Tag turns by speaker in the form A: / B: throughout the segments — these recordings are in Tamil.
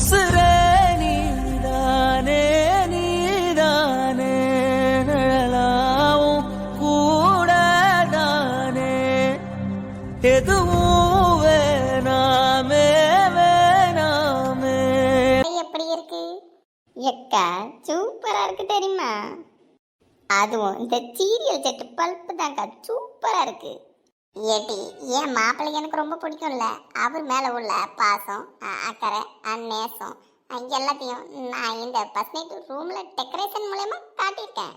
A: உசுரே நீதானே நீதானே நிழலாவும் கூடதானே எதுவும் வேணாமே. வேணாமே
B: எப்படி இருக்கு? எக்கா சூப்பரா இருக்கு தெரியுமா? அதுவும் இந்த சீரியல் செட்டு பல்ப்பு தான்க்கா சூப்பரா இருக்கு. ஏட்டி என் மாப்பிள்ளை எனக்கு ரொம்ப பிடிக்கும்ல. அவர் மேலே உள்ள பாசம் அக்கறை நேசம் எல்லாத்தையும் நான் இந்த ஃபர்ஸ்ட் நைட் ரூமில் டெக்கரேஷன் மூலயமா காட்டியிருக்கேன்.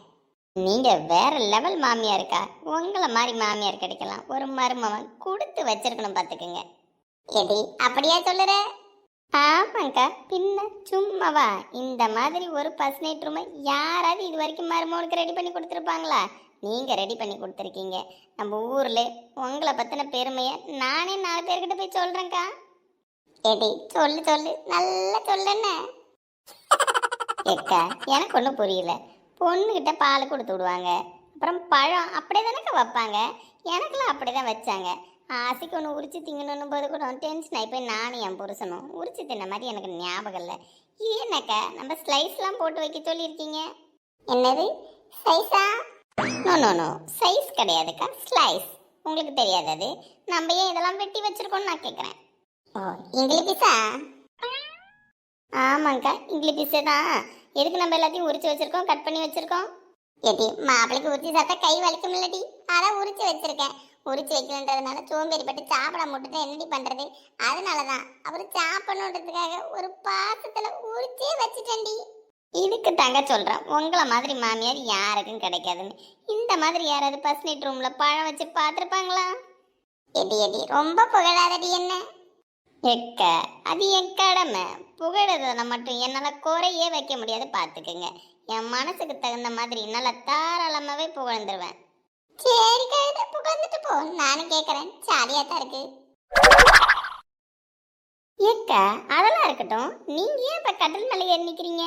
B: நீங்கள் வேற லெவல் மாமியா இருக்கா உங்களை மாதிரி மாமியார் கிடைக்கலாம். ஒரு மருமவன் கொடுத்து வச்சிருக்கணும் பார்த்துக்குங்க எடி அப்படியா சொல்லுற? ஆமாக்கா பின்ன சும்மாவா? இந்த மாதிரி ஒரு ஃபர்ஸ்ட் ரூமை யாராவது இது வரைக்கும் மருமகனுக்கு ரெடி பண்ணி கொடுத்துருப்பாங்களா? நீங்கள் ரெடி பண்ணி கொடுத்துருக்கீங்க. நம்ம ஊரில் உங்களை பற்றின பெருமையை நானே நாலு பேர்கிட்ட போய் சொல்கிறேங்க்கா ஏடி சொல்லு சொல்லு. நல்லா சொல்லுன்னு ஏக்கா எனக்கு ஒன்றும் புரியல. பொண்ணுக்கிட்ட பால் கொடுத்து விடுவாங்க. அப்புறம் பழம் அப்படியே தானேக்கா வைப்பாங்க? எனக்கெல்லாம் அப்படி தான் வச்சாங்க. ஆசைக்கு ஒன்று உரிச்சு திங்கணும் போது கூட டென்ஷன் ஆகி போய் நானும் என் புருஷனும் உரிச்சு தின்ன மாதிரி எனக்கு ஞாபகம் இல்லை. இது என்னக்கா நம்ம ஸ்லைஸ்லாம் போட்டு வைக்க சொல்லியிருக்கீங்க? என்னது? ஸ்லைஸா நோ நோ நோ சைஸ் கிடையாதுக்கா ஸ்லைஸ் உங்களுக்கு தெரியாது அது. நம்ம ஏன் இதெல்லாம் வெட்டி வச்சிருக்கோம்னு நான் கேட்குறேன் ஓ இங்கிலீஷா ஆமாங்க்கா இங்கிலீஷ் தான். எதுக்கு நம்ம எல்லாத்தையும் உரிச்சு வச்சிருக்கோம் கட் பண்ணி வச்சிருக்கோம்? எப்படி மாப்பிளைக்கு உரிச்சு சாப்பிட்டா கை வலிக்கும் இல்லடி அதான் உரிச்சு வச்சிருக்கேன். உரிச்சு வைக்கணுன்றதுனால சோம்பேறிப்பட்டு சாப்பிட முட்டுட்டு என்னடி பண்ணுறது அதனால தான் அவர் சாப்பிடணுன்றதுக்காக ஒரு பாத்திரத்தில் உரிச்சே வச்சுட்டேன்டி. இதுக்கு தாங்க சொல்கிறேன் உங்களை மாதிரி மாமியார் யாருக்கும் கிடைக்காதுன்னு. இந்த மாதிரி யாராவது பஸ் நைட் பழம் வச்சு பார்த்துருப்பாங்களா? எடி எடி ரொம்ப புகழாதடி என்ன? எக்க அது என் கடமை. புகழறதுல மட்டும் என்னால் குறையே வைக்க முடியாது பார்த்துக்குங்க என் மனசுக்கு தகுந்த மாதிரி நல்லா தாராளமாகவே புகழ்ந்துருவேன். சரி கழுத புகழ்ந்துட்டு போ. நானும் கேட்குறேன் ஜாலியாக தான் இருக்கு. ஏக்கா அதெல்லாம் இருக்கட்டும். நீங்க ஏன் இப்ப கட்டில் மேலே ஏறி நிக்கிறீங்க?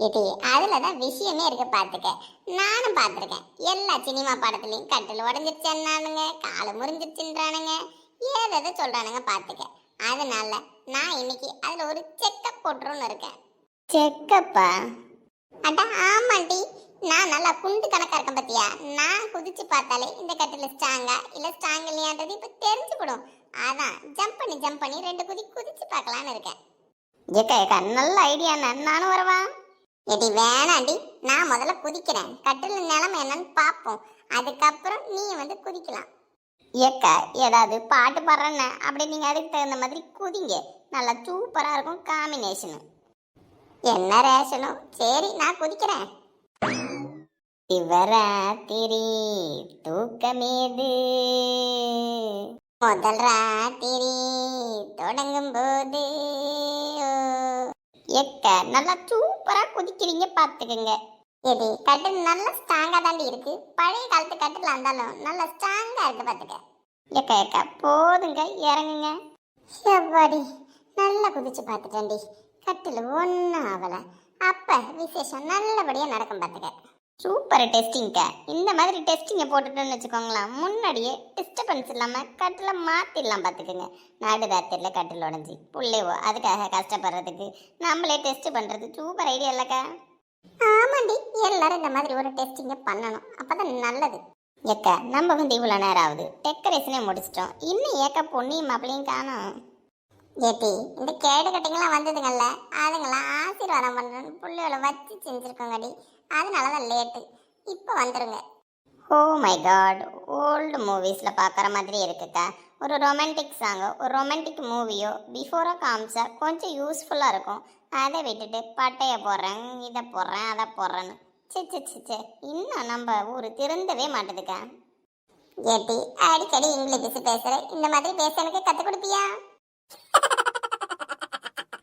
B: இது அதுல தான் விஷயமே இருக்கு பாத்துக்க. நானும் பார்த்துருக்கேன் எல்லா சினிமா படத்துலயும் கட்டில் உடஞ்சிருச்சுன்னானுங்க. காலு முறிஞ்சிருச்சுன்றானுங்க. ஏதாவது சொல்றானுங்க பாத்துக்க. அதனால நான் இன்னைக்கு அதுல ஒரு செக்கப் போட்டுருன்னு இருக்கேன். செக்கப்பா அட ஆமாண்டி. நான் நல்லா குண்டு கணக்கா இருக்கேன் பத்தியா? நான் குதிச்சு பார்த்தாலே இந்த கட்டில ஸ்ட்ராங்கா? இல்ல ஸ்ட்ராங் இல்லையான்றது இப்ப தெரிஞ்சுக்கிடும் அதான் ஜம்ப் பண்ணி ஜம்ப் பண்ணி ரெண்டு குதி குதிச்சு பார்க்கலான்னு இருக்கேன். ஏக்கா ஏக்கா நல்ல ஐடியா நானும் வரவா? எடி வேணாண்டி. நான் முதல்ல குதிக்கிறேன். கட்டில நிலைமை என்னன்னு பார்ப்போம். அதுக்கப்புறம் நீ வந்து குதிக்கலாம். ஏக்கா ஏதாவது பாட்டு பாடுறேன்னு. அப்படி நீங்க அதுக்கு தகுந்த மாதிரி குதிங்க. நல்லா சூப்பரா இருக்கும் காம்பினேஷனு. என்ன ரேஷனும் சரி நான் குதிக்கிறேன். சிவராத்திரி தூக்கமேது. முதல் ராத்திரி தொடங்கும் போது எக்க நல்லா சூப்பரா குதிக்கிறீங்க பாத்துக்கோங்க இது கட்டில் நல்ல ஸ்ட்ராங்கா தாண்டி இருக்கு. பழைய காலத்து கட்டில் இருந்தாலும் நல்ல ஸ்ட்ராங்கா இருக்கு பாத்துக்க எக்க எக்க போதுங்க இறங்குங்க. எவ்வாடி நல்லா குதிச்சு பார்த்துட்டேன்டி. கட்டில் ஒன்றும் ஆகலை. அப்போ விசேஷம் நல்லபடியாக நடக்கும் பார்த்துக்க சூப்பர் டெஸ்டிங்க்கா இந்த மாதிரி டெஸ்டிங்கை போட்டுட்டோன்னு வச்சுக்கோங்களேன் முன்னாடியே டிஸ்டர்பன்ஸ் இல்லாமல் கட்டில் மாற்றிடலாம் பார்த்துக்குங்க நாடு ராத்திரியில் கட்டில் உடஞ்சி புள்ளைவோ அதுக்காக கஷ்டப்படுறதுக்கு நம்மளே டெஸ்ட் பண்ணுறது சூப்பர் ஐடியா இல்லைக்கா. ஆமாண்டி எல்லாரும் இந்த மாதிரி ஒரு டெஸ்டிங்கை பண்ணணும். அப்போ தான் நல்லது. ஏக்கா நம்ம வந்து இவ்வளோ நேரம் ஆகுது. டெக்கரேஷனே முடிச்சிட்டோம். இன்னும் ஏக்கா பொண்ணையும் மாப்பிளையும் காணோம். ஏட்டி இந்த கேடு கட்டிங்கெல்லாம் வந்ததுங்கல்ல அதுங்களாம் ஆசீர்வாதம் பண்ணுறேன்னு புள்ளையோட வச்சு செஞ்சுருக்கோங்கடி. அதனால தான் லேட்டு இப்போ வந்துருங்க. ஓ மை காட் ஓல்டு மூவிஸில் பார்க்குற மாதிரி இருக்குக்கா ஒரு ரொமான்டிக் சாங்கோ ஒரு ரொமான்டிக் மூவியோ பிஃபோராக காமிச்சா கொஞ்சம் யூஸ்ஃபுல்லாக இருக்கும். அதை விட்டுட்டு பட்டையை போடுறேன் இதை போடுறேன் அதை போடுறேன்னு சி சி சி சி இன்னும் நம்ம ஊர் திருந்தவே மாட்டுதுக்கா? ஏட்டி அடிக்கடி இங்கிலீஷ் பேசுகிற இந்த மாதிரி பேச எனக்கு கற்றுக் கொடுப்பியா?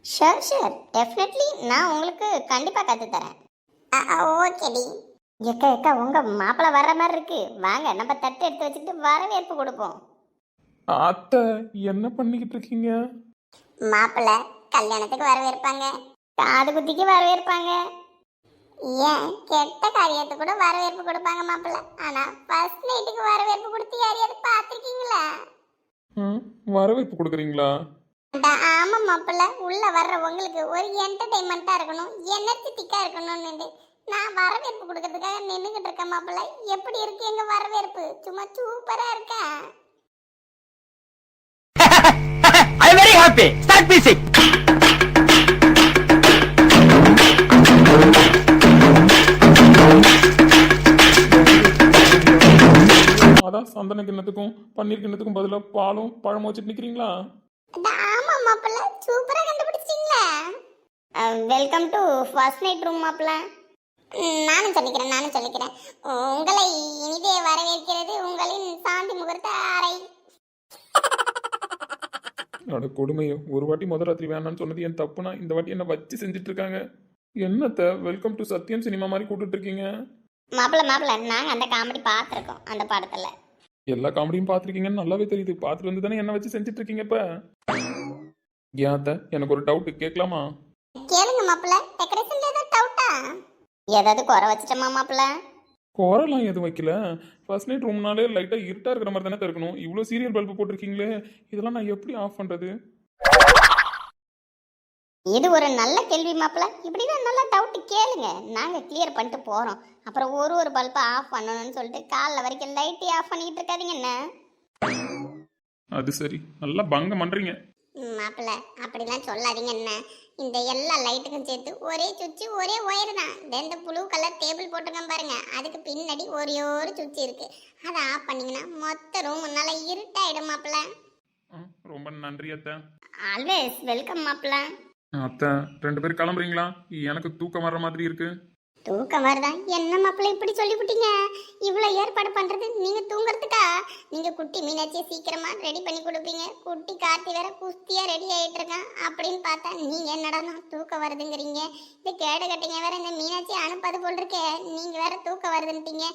B: ஷூர் ஷூர் டெஃபினெட்லி நான் உங்களுக்கு கண்டிப்பாக கற்றுத்தரேன் ஓகேடி எக்கா எக்கா உங்கள் மாப்பிள்ளை வர்ற மாதிரி இருக்கு. வாங்க நம்ம தட்டு எடுத்து வச்சுக்கிட்டு வரவேற்பு கொடுப்போம்.
C: அத்தை என்ன பண்ணிக்கிட்டு இருக்கீங்க?
B: மாப்பிள்ளை கல்யாணத்துக்கு வரவேற்பாங்க. காது குத்திக்கு வரவேற்பாங்க. ஏன்? கெட்ட காரியத்துக்கு கூட வரவேற்பு கொடுப்பாங்க மாப்பிள்ளை ஆனா ஃபர்ஸ்ட் நைட்டுக்கு வரவேற்பு கொடுத்து யாரையாவது பார்த்துருக்கீங்களா?
C: ம் வரவேற்பு கொடுக்குறீங்களா?
B: அட ஆமா மாப்பிள்ள. உள்ள வர்ற உங்களுக்கு ஒரு என்டர்டைன்மெண்ட்டா இருக்கணும் எனர்ஜெட்டிக்கா இருக்கணும்னு நான் வரவேற்பு கொடுக்கறதுக்காக நின்றுகிட்டு இருக்கேன் மாப்பிள்ள. எப்படி இருக்கு எங்க வரவேற்பு? சும்மா சூப்பரா இருக்கா?
D: I'm very happy. Start music.
C: சந்தன கிண்ணத்துக்கும் பன்னீர் கிண்ணத்துக்கும் பதிலாக பாலும் பழமும் வச்சுட்டு நிற்கிறீங்களா
B: ஆமா மாப்பிள்ள. சூப்பரா கண்டுபிடிச்சிட்டீங்களா. Welcome to first night room மாப்பிள்ள. நானும் சொல்லிக்கிறேன் நானும் சொல்லிக்கிறேன். உங்களை இனிதே வரவேற்கிறது உங்களின் சாந்தி முகூர்த்த அறை.
C: என்னோட கொடுமையோ. ஒரு வாட்டி முதல் ராத்திரி வேணாம்னு சொன்னது என் தப்புனா இந்த வாட்டி என்ன வச்சு செஞ்சுட்டு இருக்காங்க என்னத்த வெல்கம் டு சத்யம் சினிமா மாதிரி கூப்பிட்டு இருக்கீங்க
B: மாப்பிள்ள மாப்பிள்ள நாங்க அந்த காமெடி பார்த்துருக்கோம் அந்த படத்துல.
C: எல்லா காமெடியும் பார்த்துருக்கீங்கன்னு நல்லாவே தெரியுது. பார்த்துட்டு வந்து தானே என்ன வச்சு செஞ்சுட்டு இருக்கீங்க இப்ப? ஏன் எனக்கு ஒரு டவுட் கேட்கலாமா?
B: கேளுங்க மாப்பிள்ள. டெக்கரேஷன்ல ஏதாவது டவுட்டா ஏதாவது குறை வச்சிட்டோமா மாப்பிள்ள?
C: குரலாம் எதுவும் வைக்கல. ஃபர்ஸ்ட் நைட் ரூம்னாலே லைட்டாக இருட்டாக இருக்கிற மாதிரி தானே இருக்கணும் இவ்வளோ சீரியல் பல்பு போட்டிருக்கீங்களே. இதெல்லாம் நான் எப்படி ஆஃப் பண்ணுறது
B: இது ஒரு நல்ல கேள்வி மாப்பிள்ள இப்படிதான் நல்லா டவுட் கேளுங்க. நாங்க கிளியர் பண்ணிட்டு போறோம். அப்புறம் ஒரு ஒரு பல்பை ஆஃப் பண்ணணும்னு சொல்லிட்டு காலைல வரைக்கும் லைட்டே ஆஃப் பண்ணிட்டு இருக்காதீங்க என்ன?
C: அது சரி. நல்லா பங்கம் பண்ணுறீங்க
B: மாப்பிள்ள அப்படிலாம் சொல்லாதீங்க என்ன? இந்த எல்லா லைட்டுக்கும் சேர்த்து ஒரே சுவிட்சு ஒரே ஒயர் தான். இந்த ப்ளூ கலர் டேபிள் போட்டிருக்கேன் பாருங்க. அதுக்கு பின்னாடி ஒரே ஒரு சுவிட்ச் இருக்கு. அதை ஆஃப் பண்ணீங்கன்னா மொத்த ரூம் நல்லா இருட்டாயிடும் மாப்பிள்ள
C: ஆ, ரொம்ப நன்றி அத்தை.
B: ஆல்வேஸ் வெல்கம் மாப்பிள்ள
C: அத்தை ரெண்டு பேரும் கிளம்புறீங்களா? எனக்கு தூக்கம் வர்ற மாதிரி இருக்கு.
B: தூக்கம் வருதா? என்ன மாப்பிள்ள இப்படி சொல்லிவிட்டீங்க இவ்வளோ ஏற்பாடு பண்றது நீங்க தூங்குறதுக்கா? நீங்க குட்டி மீனாட்சியை சீக்கிரமா ரெடி பண்ணி கொடுப்பீங்க. குட்டி கார்த்தி வேற குஸ்தியா ரெடி ஆகிட்டு இருக்கான். அப்படின்னு பார்த்தா நீங்க என்னடா நான் தூக்கம் வருதுங்கிறீங்க? இந்த கேடு கட்டிங்க வேற இந்த மீனாட்சி அனுப்பாது போல் இருக்கே. நீங்க வேற தூக்கம் வருதுன்ட்டீங்க.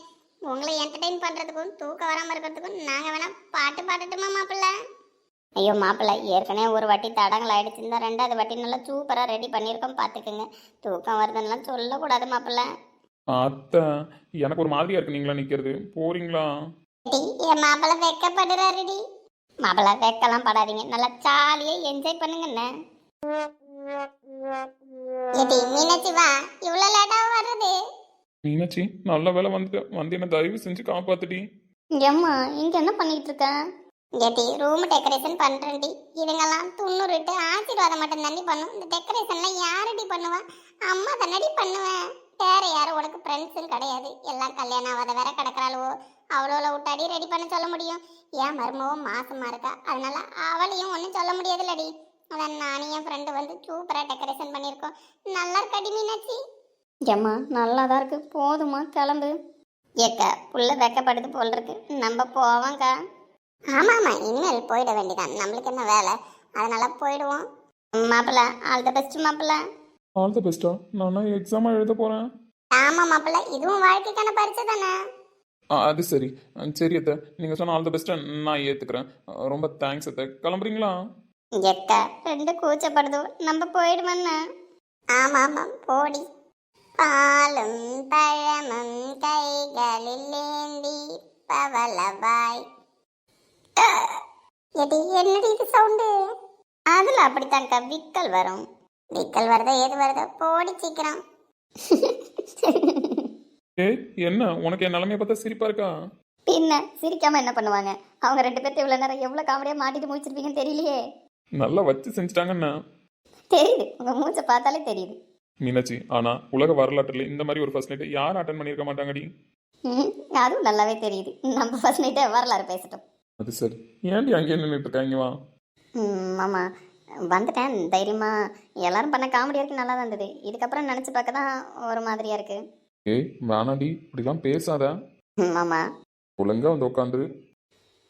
B: உங்களை என்டர்டெயின் பண்றதுக்கும் தூக்கம் வராமல் இருக்கிறதுக்கும் நாங்கள் வேணா பாட்டு பாடட்டுமா மாப்பிள்ள? ஐயோ மாப்பிள்ள ஏற்கனவே ஒரு வாட்டி தடங்கள் ஆயிடுச்சு. இந்த ரெண்டாவது வாட்டி நல்லா சூப்பராக ரெடி பண்ணியிருக்கோம் பார்த்துக்குங்க. தூக்கம் வருதுன்னெலாம் சொல்லக்கூடாது மாப்பிள்ள.
C: அத்தை எனக்கு ஒரு மாதிரியா இருக்கு நீங்களா நிற்கிறது போறீங்களா?
B: டி, என் மாப்பிள்ள வெக்கப்படுறாருடி. மாப்பிள்ள வெக்கலாம் படாதீங்க. நல்லா ஜாலியா என்ஜாய் பண்ணுங்கண்ணே ஏடி மீனாட்சி வா. இவ்வளவு லேட்டா வர்றது?
C: மீனாட்சி நல்ல வேலை வந்துட்டு. வந்து என்ன தயவு செஞ்சு காப்பாத்துடி.
B: ஏம்மா இங்க என்ன பண்ணிட்டு இருக்க? ஏடி ரூம் டெக்கரேஷன் பண்ணுறேன்டி இதுங்கெல்லாம் துண்ணுருட்டு ஆசீர்வாதம் மட்டும் தாண்டி பண்ணும். இந்த டெக்கரேஷன்லாம் யாரடி பண்ணுவா? அம்மா தண்ணடி பண்ணுவேன் வேறு யாரும் உனக்கு ஃப்ரெண்ட்ஸும் கிடையாது. எல்லாம் கல்யாணம் ஆகாத வேற கிடக்கிறாளுவோ? அவ்வளோ விட்டாடி ரெடி பண்ண சொல்ல முடியும். ஏன் மருமவும் மாசமாக இருக்கா. அதனால அவளையும் ஒன்றும் சொல்ல முடியாதுல்லடி. அதான் நானும் என் ஃப்ரெண்டு வந்து சூப்பராக டெக்கரேஷன் பண்ணியிருக்கோம். நல்லா இருக்காடி மீனாச்சி ஏம்மா நல்லா தான் இருக்கு. போதுமா கிளம்பு. ஏக்கா புள்ள வெக்கப்படுது போல் இருக்கு. நம்ம போவோங்க்கா ஆமா ஆமா இனிமேல் போயிட வேண்டியதான் நம்மளுக்கு என்ன வேலை? அதனால போயிடுவோம். மாப்பிள்ள ஆல் த பெஸ்ட் மாப்பிள்ள.
C: ஆல் த பெஸ்டா நான் எக்ஸாமா எழுத போறேன்.
B: ஆமா மாப்பிள்ள இதுவும் வாழ்க்கைக்கான பரிசு தானே?
C: ஆ, அது சரி. ஆ, சரி அத்தை. நீங்க சொன்ன ஆல் த பெஸ்ட்டை நான் ஏத்துக்கிறேன். ஆ, ரொம்ப தேங்க்ஸ் அத்தை. கிளம்புறீங்களா?
B: எக்கா ரெண்டு கூச்சப்படுதோ. நம்ம போயிடுவோன்னு ஆமா ஆமா. போடி. பாலும் பழமும் கைகளில் ஏந்தி பவளவாய் எடி என்னடி இது சவுண்டு அதுல அப்படித்தான்க்கா விக்கல் வரும். விக்கல் வருதோ ஏது வருதோ போடி சீக்கிரம்.
C: ஏய் என்ன? உனக்கு என் நிலைமைய பார்த்தா சிரிப்பா இருக்கா?
B: பின்ன சிரிக்காம என்ன பண்ணுவாங்க? அவங்க ரெண்டு பேர்த்து இவ்வளவு நேரம் எவ்வளவு காமெடியா மாட்டிட்டு முடிச்சிருப்பீங்கன்னு தெரியலையே.
C: நல்லா வச்சு செஞ்சுட்டாங்கண்ணா.
B: தெரியுது. உங்க மூச்சை பார்த்தாலே தெரியுது.
C: மீனாட்சி ஆனா உலக வரலாற்றுல இந்த மாதிரி ஒரு ஃபர்ஸ்ட் நைட் யாரும் அட்டன் பண்ணியிருக்க மாட்டாங்கடி.
B: ம், அதுவும் நல்லாவே தெரியுது. நம்ம ஃபர்ஸ்ட் நைட்டே வரலாறு பேசட்டும்.
C: அது சரி. ஏன்டி அங்கேயே நின்றுட்டு இருக்காங்க வா.
B: ம், ஆமா. வந்துட்டேன். தைரியமா. எல்லாரும் பண்ண காமெடி வரைக்கும் நல்லா தான் இருந்தது. இதுக்கப்புறம் நினச்சி பார்க்க தான் ஒரு மாதிரியா இருக்கு.
C: ஏய் வேணாடி இப்படிலாம் பேசாத.
B: ம், ஆமா.
C: ஒழுங்கா வந்து உட்காந்து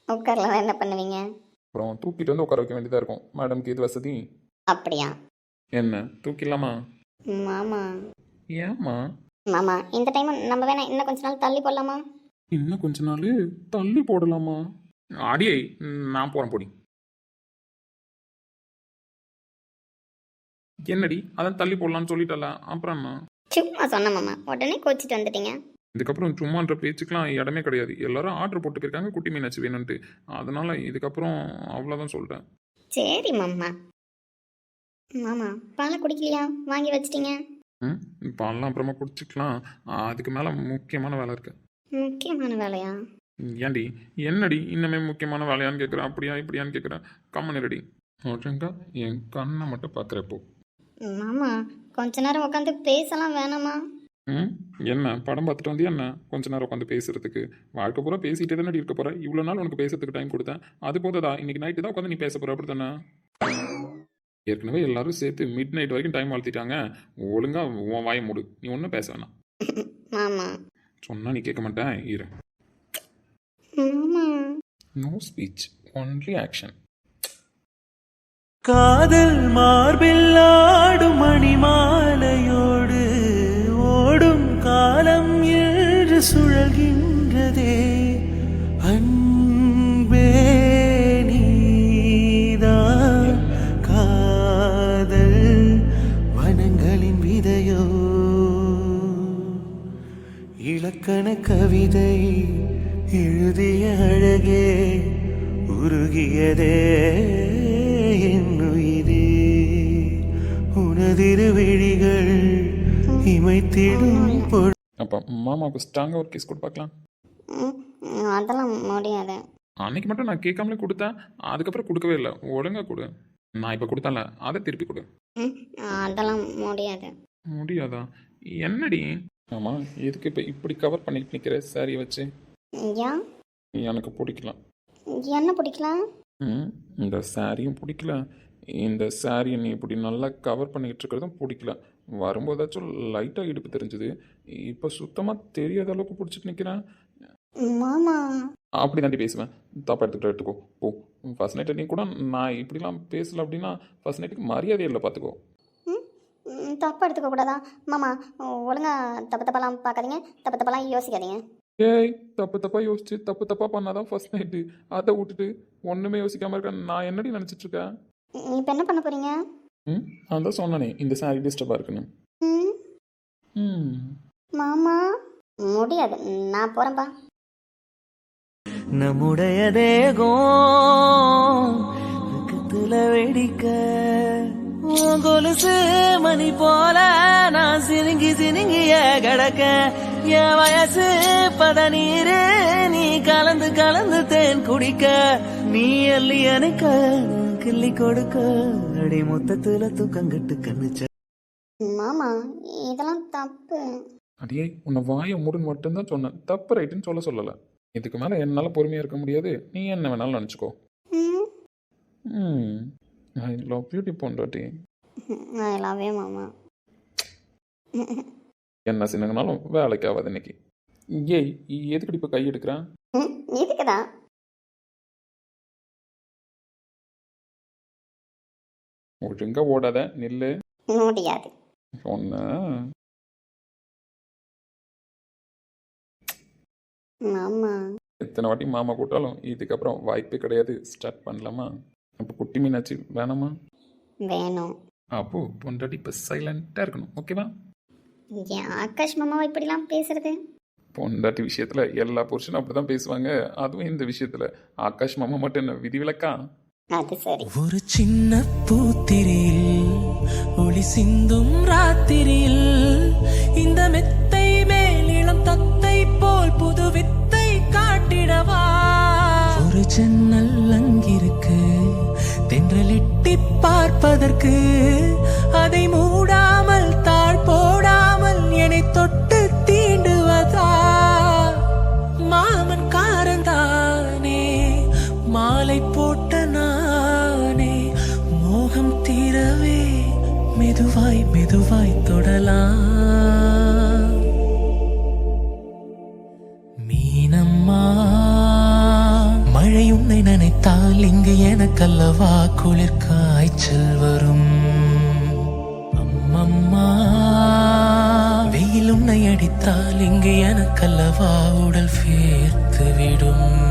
B: உட்காரலாம். என்ன பண்ணுவீங்க?
C: அப்புறம் தூக்கிட்டு வந்து உட்கார வைக்க வேண்டியதா இருக்கும். மேடம்க்கு இது வசதி.
B: அப்படியா?
C: என்ன? தூக்கிடலாமா?
B: ம், ஆமா.
C: ஏம்மா?
B: மாமா இந்த டைம் நம்ம வேணா இன்னும் கொஞ்ச நாள் தள்ளி போடலாமா?
C: இன்னும் கொஞ்ச நாள் தள்ளி போடலாமா? அடியே நான் போறேன் பொடி. என்னடி? அதான் தள்ளி போடலாம்னு சொல்லிட்டல. அப்புறம்?
B: சும்மா சொன்ன மாமா. உடனே கோச்சிட்டு வந்துட்டீங்க.
C: இதுக்கப்புறம் சும்மான்ற பேச்சுக்கெலாம் இடமே கிடையாது. எல்லாரும் ஆர்டர் போட்டு போயிருக்காங்க குட்டி மீனாட்சி வேணும்ன்ட்டு. அதனால இதுக்கப்புறம் அவ்வளோதான் சொல்லிட்டேன்
B: சரி மாமா.
E: மாமா பாலை குடிக்கலையா? வாங்கி வச்சிட்டீங்க.
C: ம் பால்லாம் அப்புறமா குடிச்சிக்கலாம். அதுக்கு மேலே முக்கியமான வேலை இருக்கு.
E: முக்கியமான வேலையா?
C: ஏன்டி என்னடி இன்னமே முக்கியமான வேலையான்னு கேட்குறேன் அப்படியா இப்படியான்னு கேட்குறேன் கம்மன் ரெடி ஒழுங்கா என் கண்ணை மட்டும் பார்க்குறப்போ
E: மாமா கொஞ்ச நேரம் உட்காந்து பேசலாம் வேணாமா?
C: ம்? என்ன? படம் பார்த்துட்டு வந்து என்ன? கொஞ்ச நேரம் உட்காந்து பேசுறதுக்கு. வாழ்க்கை பூரா பேசிட்டே தானே இருக்க போற? இவ்வளோ நாள் உனக்கு பேசுறதுக்கு டைம் கொடுத்தேன். அது போததா இன்னைக்கு நைட்டு தான் உட்காந்து நீ பேச போற அப்படி தானே ஏற்கனவே எல்லாரும் சேர்த்து மிட் நைட் வரைக்கும் டைம் வளர்த்திட்டாங்க ஒழுங்கா உன் வாயை மூடு. நீ ஒன்றும் பேச வேணாம். சொன்னா நீ கேட்க மாட்டேன். இரு.
E: மாமா
C: நோ ஸ்பீச் ஒன்லி ஆக்ஷன்
F: காதல் மார்பில் ஆடும் மணிமாலையோடு ஓடும் காலம் என்று சுழல்கின்றதே. அன்பே நீதான் காதல் வனங்களின் விதையோ. இலக்கண கவிதை எழுதிய அழகே உருகியதே என் உயிரே. உனதிரு விழிகள் இமைத்திடும்
C: அப்போ மாமாவுக்கு ஸ்ட்ராங்காக ஒரு கிஸ் கொடு பார்க்கலாம்.
E: அதெல்லாம் முடியாது.
C: அன்னைக்கு மட்டும் நான் கேட்காமலே கொடுத்தேன். அதுக்கப்புறம் கொடுக்கவே இல்லை. ஒழுங்கா கொடு. நான் இப்போ கொடுத்தேன்ல அதை திருப்பி கொடு.
E: அதெல்லாம் முடியாது.
C: முடியாதா? என்னடி? ஆமா எதுக்கு இப்போ இப்படி கவர் பண்ணிட்டு நிற்கிற சாரியை வச்சு.
E: ஏன்
C: எனக்கு பிடிக்கல.
E: என்ன பிடிக்கலாம்
C: ம் இந்த சாரியும் பிடிக்கல. இந்த சாரியை நீ இப்படி நல்லா கவர் பண்ணிக்கிட்டு இருக்கிறதும் பிடிக்கல. வரும்போதாச்சும் லைட்டாக இடுப்பு தெரிஞ்சுது. இப்போ சுத்தமாக தெரியாத அளவுக்கு பிடிச்சிட்டு நிற்கிறேன்
E: மாமா.
C: அப்படி தாண்டி பேசுவேன். தப்பா எடுத்துக்கிட்ட எடுத்துக்கோ. போ. ஃபர்ஸ்ட் நைட்டு நீ கூட நான் இப்படிலாம் பேசல அப்படின்னா ஃபர்ஸ்ட் நைட்டுக்கு மரியாதை இல்லை பார்த்துக்கோ.
E: ம், ம், தப்பா எடுத்துக்க கூடாதா மாமா ஒழுங்கா தப்பு தப்பெல்லாம் பார்க்காதீங்க. தப்பு தப்பெல்லாம் யோசிக்காதீங்க.
C: ஏய் தப்பு தப்பா யோசிச்சு தப்பு தப்பா பண்ணாதான் ஃபர்ஸ்ட் நைட்டு அதை விட்டுட்டு ஒன்றுமே யோசிக்காம இருக்க நான் என்னடி நினச்சிட்டு இருக்கேன்
E: இப்போ என்ன பண்ண போறீங்க?
C: ம் நான் தான் சொன்னனே இந்த சாரி டிஸ்டர்பாக இருக்குன்னு.
E: ம்.
C: ம்.
E: மாமா முடியாது. நான் போறேன்ப்பா
F: நம்முடைய தேகம் பக்கத்துல வெடிக்க உன் கொலுசு மணி போல நான் சினுங்கி சினுங்கிய கிடக்க. என் வயசு பதநீரு நீ கலந்து கலந்து தேன் குடிக்க. நீ அள்ளி அணைக்க கிள்ளி கொடுக்க. அடி மொத்தத்துல தூக்கங்கட்டு கண்ணுச்ச.
E: மாமா இதெல்லாம் தப்பு.
C: அடியே உன்னை வாயை மூடுன்னு மட்டும்தான் சொன்னேன். தப்பு ரைட்டுன்னு சொல்ல சொல்லலை. இதுக்கு மேலே என்னால் பொறுமையாக இருக்க முடியாது. நீ என்ன வேணாலும் நினச்சிக்கோ. ஐ லவ் பியூட்டி பொண்டாட்டி.
E: ஐ லவ் யூ மாமா.
C: என்ன சின்னங்கனாலும் வேலைக்கு ஆகாது இன்னைக்கு. ஏய் எதுக்கு இப்போ கை எடுக்கிறேன்
E: ம் இதுக்கு தான்
C: ஒழுங்கா ஓடாத நில்லு.
E: முடியாது.
C: ஒன்று
E: மாமா.
C: எத்தனை வாட்டி மாமா கூட்டாலும் இதுக்கப்புறம் வாய்ப்பே கிடையாது. ஸ்டார்ட் பண்ணலாமா? அப்போ குட்டி மீனாச்சு வேணாமா?
E: வேணும்.
C: அப்போ பொண்டாட்டி இப்போ சைலண்ட்டாக இருக்கணும். ஓகேவா
E: ஏன் ஆகாஷ் மாமாவை இப்படிலாம் பேசுறது?
C: பொண்டாட்டி விஷயத்தில் எல்லா புருஷனும் அப்படி தான் பேசுவாங்க. அதுவும் இந்த விஷயத்தில். ஆகாஷ் மாமா மட்டும் என்ன விதிவிலக்கா?
E: அது சரி.
F: ஒரு சின்ன பூத்திரியில் ஒளி சிந்தும் ராத்திரியில் இந்த மெத்தை மேல் இளம் தத்தை போல் புது வித்தை காட்டிடவா? ஒரு ஜன்னல் அங்கிருக்கு தென்றலிட்டி பார்ப்பதற்கு அதை மூடாமல் மெதுவாய் மீனம்மா மழை உன்னை நினைத்தால் இங்கு எனக்கல்லவா? குளிர் காய்ச்சல் வரும். அம்மம்மா வெயில் உன்னை அடித்தால் இங்கு எனக்கல்லவா? உடல் சேர்த்து விடும்.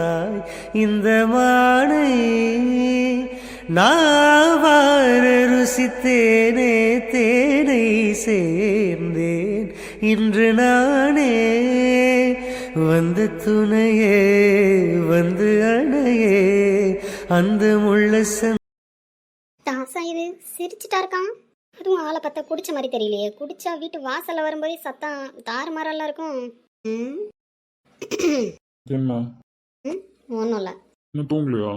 G: சேர்ந்தாய் இந்த மானை நாவார ருசித்தேனே தேனை சேர்ந்தேன். இன்று நானே வந்து துணையே வந்து அணையே. அந்த முள்ள
E: தாசா இது சிரிச்சிட்டா இருக்கான் அதுவும் ஆளை பார்த்தா குடிச்ச மாதிரி தெரியலையே. குடிச்சா வீட்டு வாசல்ல வரும்போதே சத்தம் தாறுமாறெல்லாம் இருக்கும். ம் ஒன்றும் இல்லை
H: இன்னும் தூங்கலையா?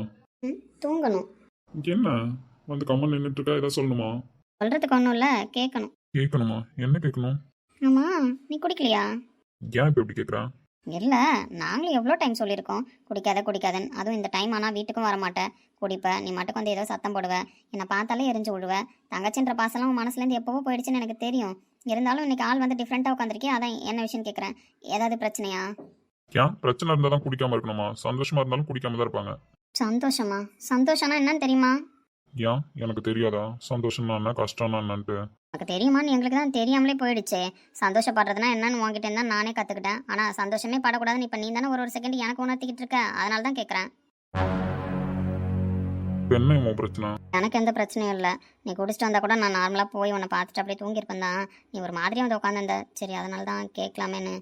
E: ம் தூங்கணும்.
H: என்ன? வந்து கம்மன் நின்றுட்டு இருக்கா ஏதாவது சொல்லணுமா?
E: சொல்கிறதுக்கு ஒன்றும் இல்லை கேட்கணும்
H: கேட்கணுமா என்ன கேட்கணும்
E: ஆமாம் நீ குடிக்கலையா?
H: ஏன் இப்போ எப்படி கேட்குறா
E: இல்லை நாங்களும் எவ்வளோ டைம் சொல்லியிருக்கோம். குடிக்காத குடிக்காதன்னு. அதுவும் இந்த டைம் ஆனால் வீட்டுக்கும் வர மாட்டேன் குடிப்ப நீ மட்டும் வந்து ஏதோ சத்தம் போடுவ. என்னை பார்த்தாலே எரிஞ்சு விடுவ தங்கச்சின்ற பாசெல்லாம் உன் மனசுலேருந்து எப்போவோ போயிடுச்சுன்னு எனக்கு தெரியும். இருந்தாலும் இன்னைக்கு ஆள் வந்து டிஃப்ரெண்ட்டாக உட்காந்துருக்கே அதான் என்ன விஷயம் கேட்குறேன் ஏதாவது பிரச்சனையா?
H: ஏன் பிரச்சனை இருந்தால் தான் குடிக்காம இருக்கணுமா? சந்தோஷமா இருந்தாலும் குடிக்காம தான் இருப்பாங்க.
E: சந்தோஷமா? சந்தோஷம்னா என்னன்னு தெரியுமா?
H: ஏன்? எனக்கு தெரியாதா? சந்தோஷம்னா என்ன? கஷ்டம்னா என்னன்ட்டு.
E: உனக்கு தெரியுமான்னு எங்களுக்கு தான் தெரியாமலே போயிடுச்சே. சந்தோஷப்படுறதுனா என்னன்னு உங்ககிட்ட இருந்தா நானே கற்றுக்கிட்டேன் ஆனால் சந்தோஷமே படக்கூடாதுன்னு இப்போ நீ தானே ஒரு ஒரு செகண்ட் எனக்கு உணர்த்திக்கிட்டு இருக்க. அதனால தான் கேட்குறேன்
H: இப்போ என்ன உன் பிரச்சனை?
E: எனக்கு எந்த பிரச்சனையும் இல்லை. நீ குடிச்சிட்டு வந்தா கூட நான் நார்மலாக போய் உன்னை பார்த்துட்டு அப்படியே தூங்கியிருப்பேன் தான் நீ ஒரு மாதிரியாக வந்து உட்காந்துருந்த. சரி அதனால தான் கேட்கலாமேன்னு.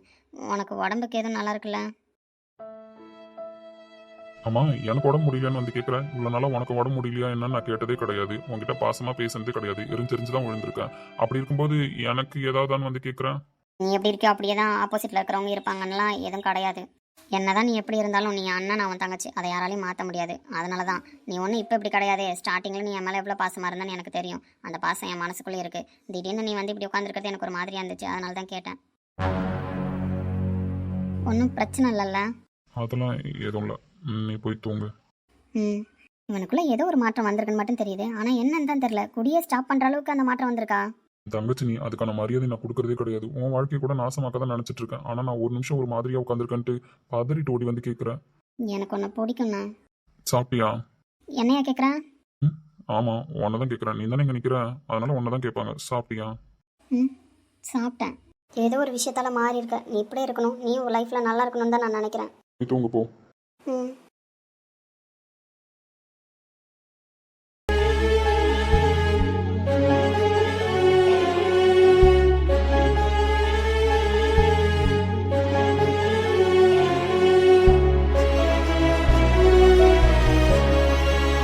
E: உனக்கு உடம்புக்கு எதுவும் நல்லா இருக்குல்ல?
H: ஆமா எனக்கு உடம்பு முடியலன்னு வந்து கேட்குறேன் இவ்வளோ நாளாக உனக்கு உடம்பு முடியலையா என்னன்னு நான் கேட்டதே கிடையாது. உன்கிட்ட பாசமாக பேசுனதே கிடையாது. எரிஞ்செரிஞ்சு தான் விழுந்திருக்கேன் அப்படி இருக்கும்போது எனக்கு ஏதாவதான்னு வந்து கேட்குறேன்
E: நீ எப்படி இருக்கியோ அப்படியே தான் ஆப்போசிட்டில் இருக்கிறவங்க இருப்பாங்கன்னெலாம் எதுவும் கிடையாது. என்னதான் நீ எப்படி இருந்தாலும் நீ அண்ணன் அவன் தங்கச்சி. அதை யாராலையும் மாற்ற முடியாது. அதனால தான் நீ ஒன்றும் இப்போ இப்படி கிடையாது. ஸ்டார்டிங்கில் நீ என் மேலே எவ்வளோ பாசமாக இருந்தான்னு எனக்கு தெரியும். அந்த பாசம் என் மனசுக்குள்ளே இருக்குது திடீர்னு நீ வந்து இப்படி உட்காந்துருக்கிறது எனக்கு ஒரு மாதிரியாக இருந்துச்சு. அதனால தான் கேட்டேன். ஒன்றும் பிரச்சனை இல்லைல்ல.
H: அதெல்லாம் எதுவும் இல்லை. நீ போய் தூங்கு.
E: ம் இவனுக்குள்ளே ஏதோ ஒரு மாற்றம் வந்திருக்குன்னு மட்டும் தெரியுது. ஆனால் என்னன்னு தான் தெரில குடியே ஸ்டாப் பண்ணுற அளவுக்கு அந்த மாற்றம் வந்திருக்கா?
H: தங்கச்சி நீ அதுக்கான மரியாதை நான் கொடுக்கறதே கிடையாது. உன் வாழ்க்கையை கூட நாசமாக்க தான் நினச்சிட்டு இருக்கேன். ஆனால் நான் ஒரு நிமிஷம் ஒரு மாதிரியாக உட்காந்துருக்கேன்ட்டு பதறிட்டு ஓடி வந்து கேட்குறேன்
E: எனக்கு ஒன்று பிடிக்கும்ண்ணா.
H: சாப்பிட்டியா?
E: என்னையா கேட்குறேன்
H: ஆமாம் உன்னை தான் கேட்குறேன் நீ தானே இங்கே நிற்கிற அதனால உன்னை தான் கேட்பாங்க சாப்பிட்டியா?
E: ம் சாப்பிட்டேன். ஏதோ ஒரு விஷயத்தால மாறி இருக்க. நீ இப்படியே இருக்கணும். நீ உன் லைஃப்பில் நல்லா இருக்கணும்னு தான் நான் நினைக்கிறேன்.
H: நீ போ.